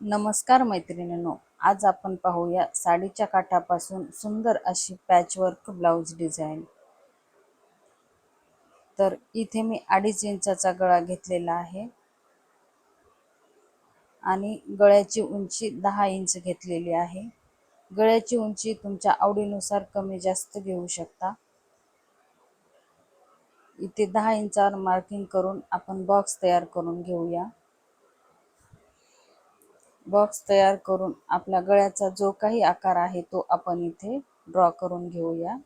नमस्कार मैत्रिणींनो आज आपण पाहूया साडीच्या काठापासून सुंदर अशी पॅचवर्क ब्लाऊज डिझाईन तर इथे मी अडीच इंचाचा गळा घेतलेला आहे आणि गळ्याची उंची दहा इंच घेतलेली आहे. गळ्याची उंची तुमच्या आवडीनुसार कमी जास्त घेऊ शकता. इथे दहा इंचावर मार्किंग करून आपण बॉक्स तयार करून घेऊया. बॉक्स तयार करून आपला गळ्याचा जो काही आकार आहे तो आपण इथे ड्रॉ करून घेऊया.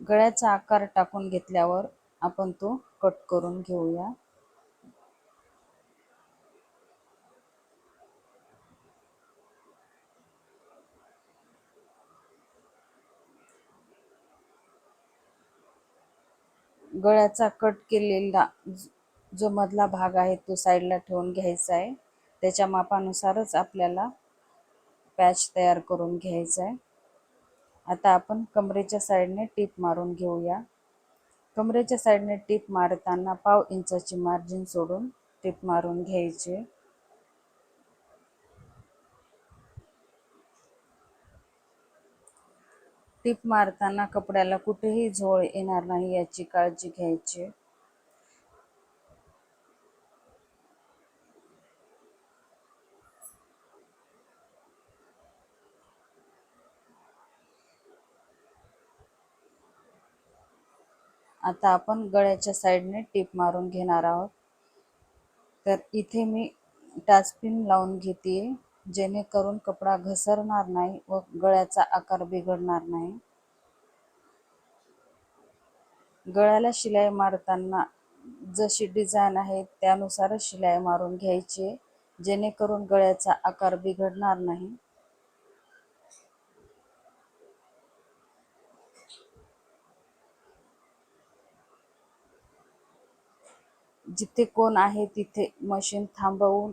गळ्याचा आकार टाकून घेतल्यावर आपण तो कट करून घेऊया. गळ्याचा कट केलेला जो मधला भाग आहे तो साईडला ठेवून घ्यायचा आहे. त्याच्या मापानुसारच आपल्याला पॅच तयार करून घ्यायचा आहे. आता आपण कमरेच्या साईडने टीप मारून घेऊया. कमरेच्या साईडने टीप मारताना पाव इंचाची मार्जिन सोडून टीप मारून घ्यायची. टिप मारताना कपड्याला कुठेही झोळ येणार नाही याची काळजी घ्यायची. आता आपण गळ्याच्या साईडने टीप मारून घेणार आहोत. तर इथे मी टाचपिन लावून घेते जेणेकरून कपडा घसरणार नाही व गळ्याचा आकार बिघडणार नाही. गळ्याला शिलाई मारताना जशी डिझाईन आहे त्यानुसारच शिलाई मारून घ्यायची जेणेकरून गळ्याचा आकार बिघडणार नाही. जिथे कोण आहे तिथे मशीन थांबवून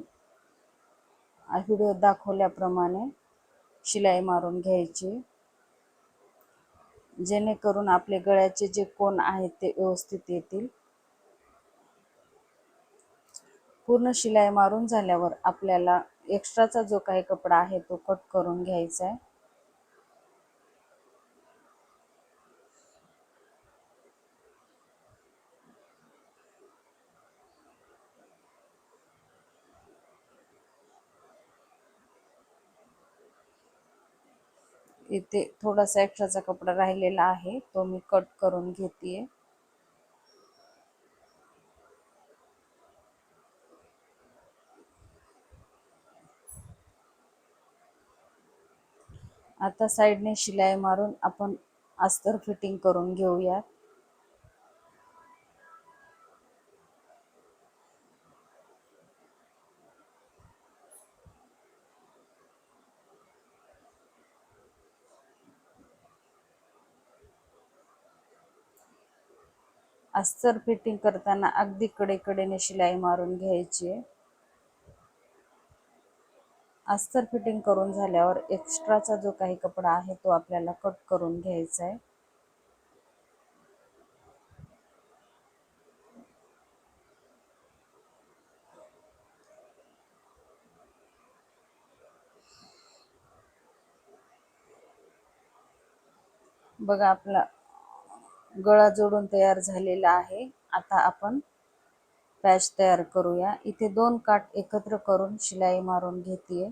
व्हिडिओ दाखवल्याप्रमाणे शिलाई मारून घ्यायची. जेणेकरून आपले गळ्याचे जे कोण आहेत ते व्यवस्थित येतील. पूर्ण शिलाई मारून झाल्यावर आपल्याला एक्स्ट्राचा जो काही कपडा आहे तो कट करून घ्यायचा आहे. इथे थोडासा एक्स्ट्राचा कपडा राहिलेला आहे तो मी कट करून घेते आता साईडने शिलाई मारून आपण अस्तर फिटिंग करून घेऊयात. अस्तर फिटिंग करताना अगदी कडेकडेने शिलाई मारून घ्यायची. अस्तर फिटिंग करून झाल्यावर एक्स्ट्राचा जो काही कपडा आहे तो आपल्याला कट करून घ्यायचा आहे. बघा आपला गळा जोडून तयार झालेला आहे. आता आपण पॅच तयार करूया. इथे दोन काठ एकत्र करून शिलाई मारून घेते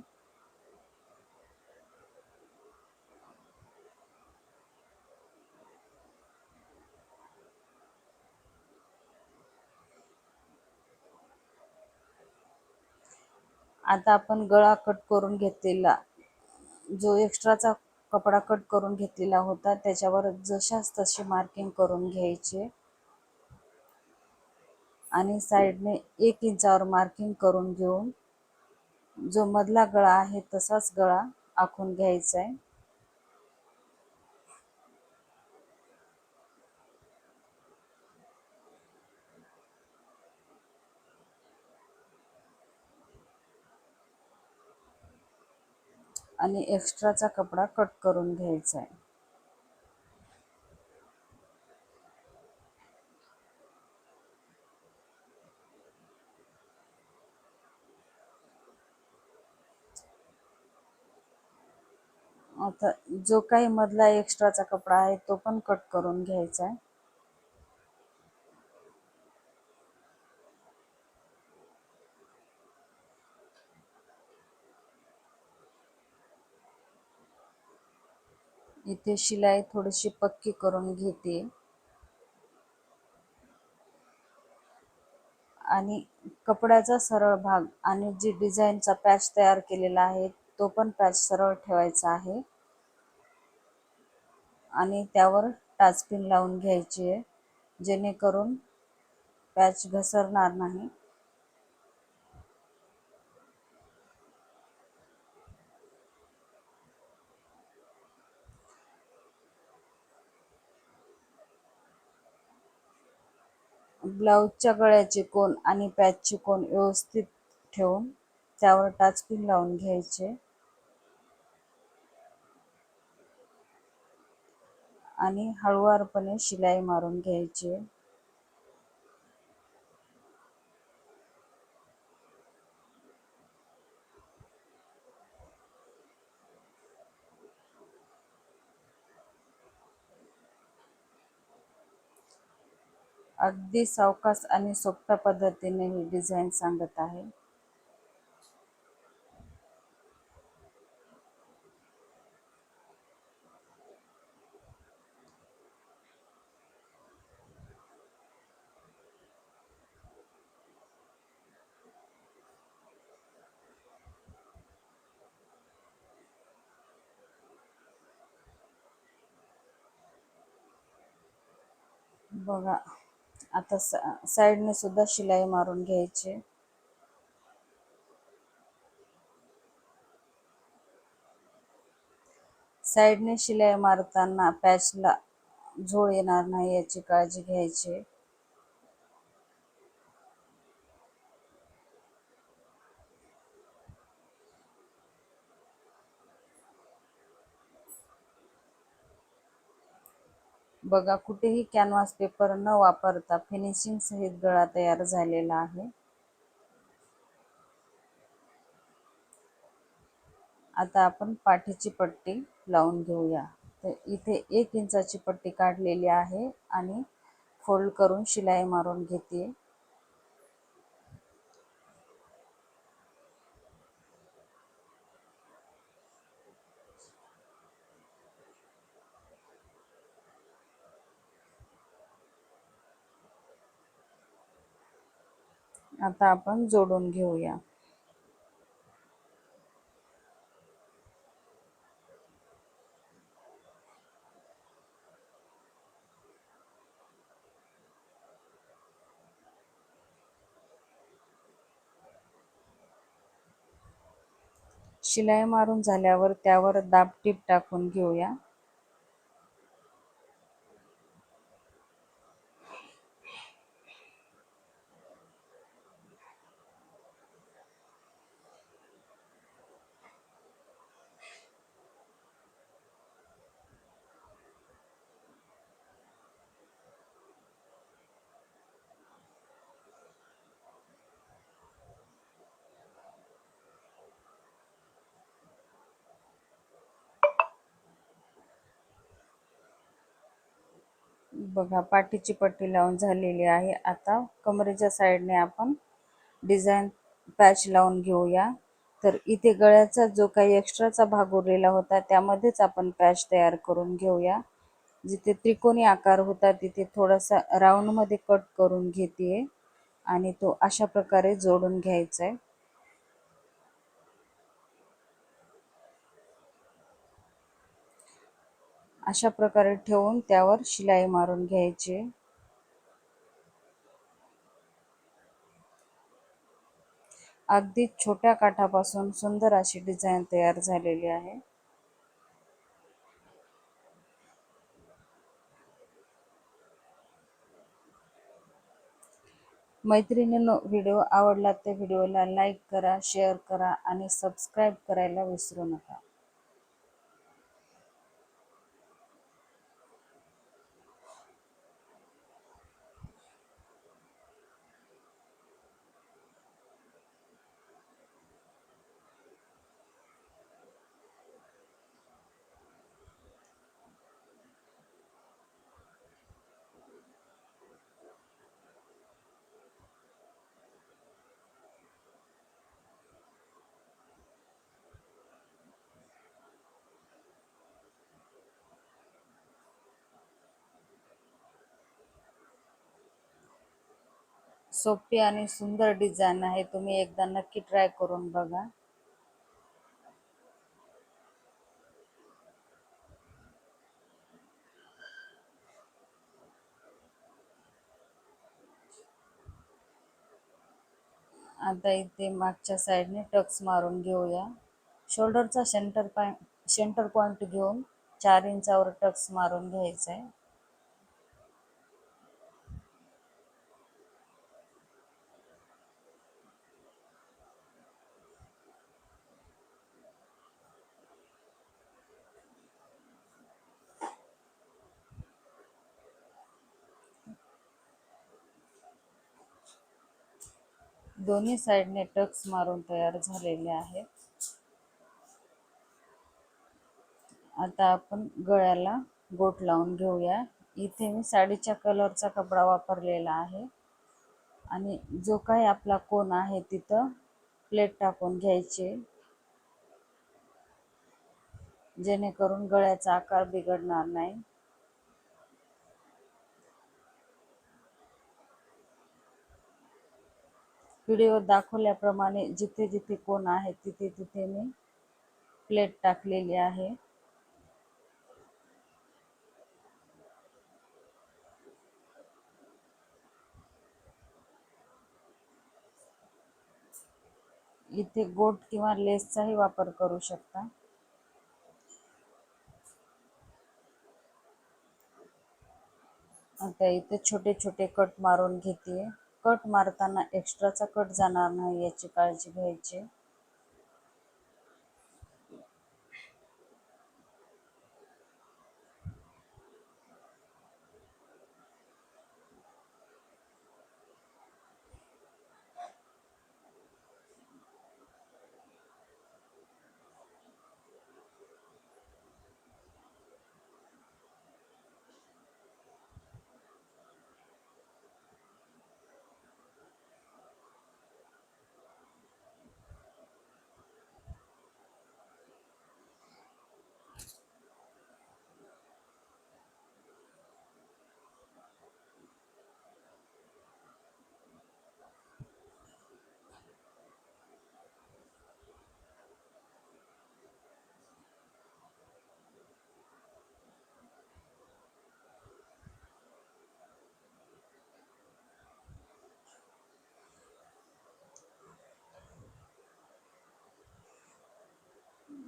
आता आपण गळा कट करून घेतलेला जो एक्स्ट्राचा कपडा कट करून घेतलेला होता. त्याच्यावर जशाच तशी मार्किंग करून घ्यायचे. आणि साईडने एक इंचावर मार्किंग करून घेऊन जो मधला गळा आहे तसाच गळा आखून घ्यायचा आहे. आणि एक्स्ट्राचा कपडा कट करून घ्यायचा आहे. आता जो काही मधला एक्स्ट्राचा कपडा आहे तो पण कट करून घ्यायचा आहे. इथे शिलाई थोडीशी पक्की करून घेते. आणि कपड्याचा सरळ भाग आणि जी डिझाईनचा पॅच तयार केलेला आहे तो पण पॅच सरळ ठेवायचा आहे. आणि त्यावर टाचपिन लावून घ्यायची आहे जेणेकरून पॅच घसरणार नाही. ब्लाऊजच्या गळ्याचे कोण आणि पॅचचे कोण व्यवस्थित ठेवून त्यावर टाचपिन लावून घ्यायचे. आणि हळुवारपणे शिलाई मारून घ्यायची. अगदी सावकास आणि सोप्या पद्धतीने ही डिझाईन सांगत आहे. बघा. आता साईडने सुद्धा शिलाई मारून घ्यायची. साईडने शिलाई मारताना पॅचला झोळ येणार नाही याची काळजी घ्यायची. बघा कुठेही कॅनव्हास पेपर न वापरता फिनिशिंग सहित गळा तयार झालेला आहे. आता आपण पाठीची पट्टी लावून घेऊया. तर इथे एक इंचाची पट्टी काढलेली आहे आणि फोल्ड करून शिलाई मारून घेते. आता आपण जोडून घेऊया. शिलाई मारून झाल्यावर त्यावर दाब टीप टाकून घेऊया. बघा पाठीची पट्टी लावून झालेली आहे. आता कमरेच्या साईडने आपण डिझाईन पॅच लावून घेऊया. तर इथे गळ्याचा जो काही एक्स्ट्राचा भाग उरलेला होता त्यामध्येच आपण पॅच तयार करून घेऊया. जिथे त्रिकोणी आकार होता तिथे थोडासा राऊंडमध्ये कट करून घेते आणि तो अशा प्रकारे जोडून घ्यायचा आहे अशा प्रकारे ठेवून त्यावर शिलाई मारून घ्यायची. अगदी छोट्या काठापासून सुंदर अशी डिझाईन तयार झालेली आहे. मैत्रिणींनो व्हिडिओ आवडला तर व्हिडिओला लाईक करा शेअर करा आणि सबस्क्राईब करायला विसरू नका. सोपी आणि सुंदर डिझाईन आहे. तुम्ही एकदा नक्की ट्राय करून बघा. आता इथे मागच्या साईडने टक्स मारून घेऊया. शोल्डरचा सेंटर पॉइंट सेंटर पॉइंट घेऊन चार इंचावर टक्स मारून घ्यायचा आहे दोन्ही साईडने टक्स मारून तयार झालेले आहेत. आता आपण गळ्याला गोट लावून घेऊया. इथे मी साडीच्या कलरचा कपडा वापरलेला आहे. आणि जो काही आपला कोण आहे तिथं प्लेट टाकून घ्यायचे. जेणेकरून गळ्याचा आकार बिघडणार नाही. व्हिडिओ दाखवल्याप्रमाणे जिथे जिथे कोण आहे तिथे तिथे मी प्लेट टाकलेली आहे. इथे गोट किंवा लेसचाही वापर करू शकता. आता इथे छोटे छोटे कट मारून घेते कट मारताना एक्स्ट्राचा कट जाणार नाही याची काळजी घ्यायची.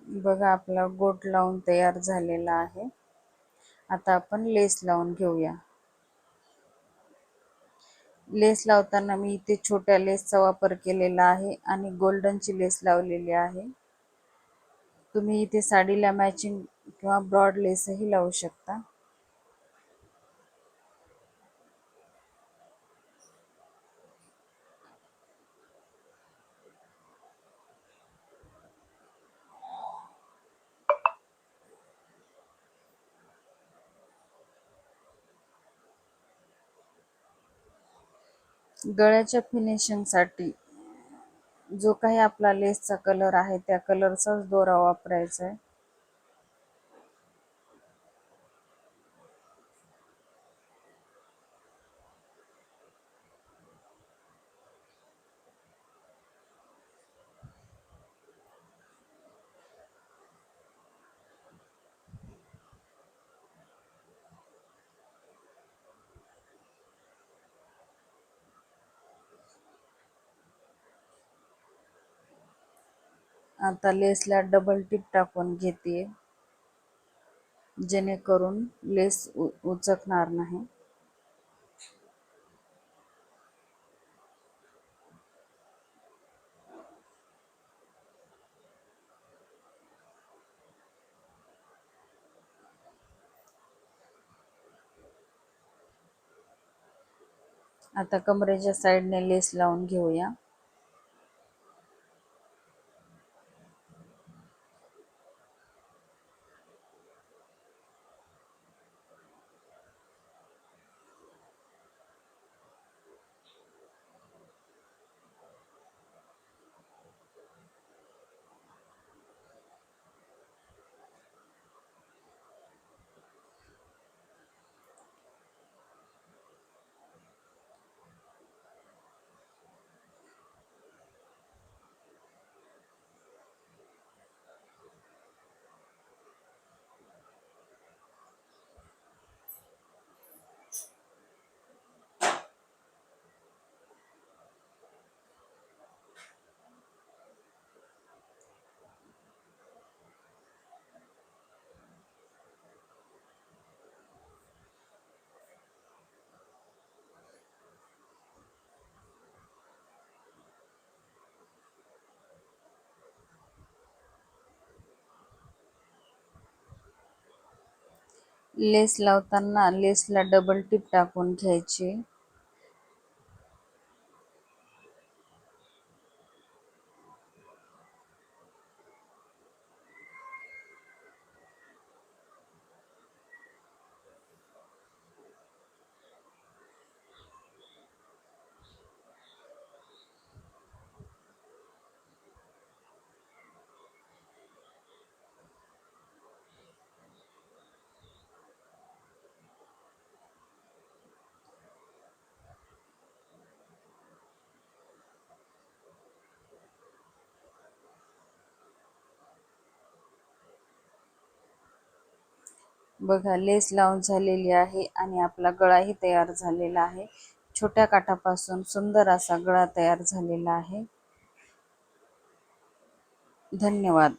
बघा आपला गोट लावून तयार झालेला आहे. आता आपण लेस लावून घेऊया. लेस लावताना मी इथे छोट्या लेसचा वापर केलेला आहे आणि गोल्डनची लेस लावलेली आहे. तुम्ही इथे साडीला मॅचिंग किंवा ब्रॉड लेसही लावू शकता. गळ्याच्या फिनिशिंगसाठी जो काही आपला लेसचा कलर आहे त्या कलरचाच दोरा वापरायचा आहे आता लेसला डबल टिप टाकून घेते. जेणेकरून लेस उचकणार नाही. आता कमरेच्या साईडने लेस लावून घेऊया. लेस लावताना लेसला डबल टिप टाकून घ्यायची. बघा लेस लावून झालेली आहे आणि आपला गळाही तयार झालेला आहे. छोट्या काठापासून सुंदर असा गळा तयार झालेला आहे. धन्यवाद.